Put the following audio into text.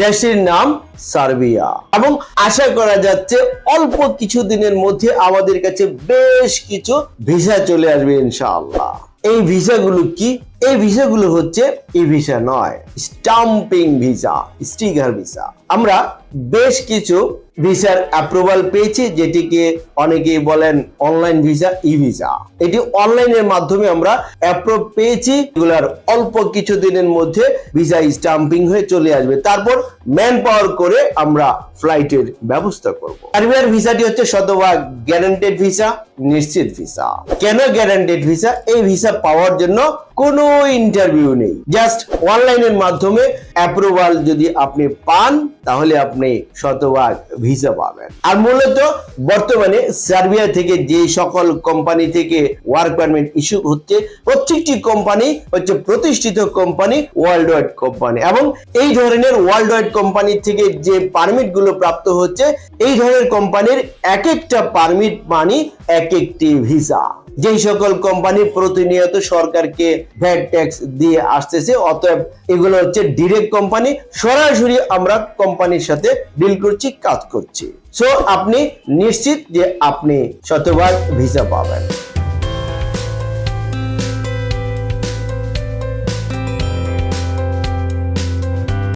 দেশটির নাম সার্বিয়া। এবং আশা করা যাচ্ছে অল্প কিছু দিনের মধ্যে আমাদের কাছে বেশ কিছু ভিসা চলে আসবে ইনশাআল্লাহ। এই ভিসাগুলো কি? এই ভিসাগুলো হচ্ছে ই ভিসা নয়, স্টাম্পিং ভিসা, স্টিকার ভিসা। আমরা বেশ কিছু ভিসার অ্যাপ্রুভাল পেয়েছে, যেটিকে অনেকেই বলেন অনলাইন ভিসা ই ভিসা এটি অনলাইনের মাধ্যমে আমরা অ্যাপ্রুভ পেয়েছি, এগুলার অল্প কিছু দিনের মধ্যে ভিসা স্টাম্পিং হয়ে চলে আসবে। তারপর ম্যান পাওয়ার করে আমরা ফ্লাইটের ব্যবস্থা করব। আরবিআর ভিসাটি হচ্ছে শতভাগ গ্যারান্টেড ভিসা নিশ্চিত ভিসা কেন গ্যারান্টেড ভিসা এই ভিসা পাওয়ার জন্য কোনো ইন্টারভিউ নেই। জাস্ট অনলাইনের মাধ্যমে অ্যাপ্রুভাল যদি আপনি পান, তাহলে আপনি শতভাগ ভিসা পাবেন। আর মূলত বর্তমানে সার্বিয়া থেকে যে সকল কোম্পানি থেকে ওয়ার্ক পারমিট ইস্যু হচ্ছে, প্রত্যেকটি কোম্পানি হচ্ছে প্রতিষ্ঠিত কোম্পানি ওয়ার্ল্ড ওয়াইড কোম্পানি এবং এই ধরনের ওয়ার্ল্ড ওয়াইড কোম্পানি থেকে যে পারমিটগুলো প্রাপ্ত হচ্ছে, এই ধরনের কোম্পানির এক একটা পারমিট মানি এক একটি ভিসা যেই সকল কোম্পানি প্রতিনিয়ত সরকারকে ভ্যাট ট্যাক্স দিয়ে আসতেছে, অতএব এগুলো হচ্ছে ডিরেক্ট কোম্পানি সরাসরি আমরা কোম্পানির সাথে ডিল করছি, কাজ করছি। সো আপনি নিশ্চিত যে আপনি শতভাগ ভিসা পাবেন।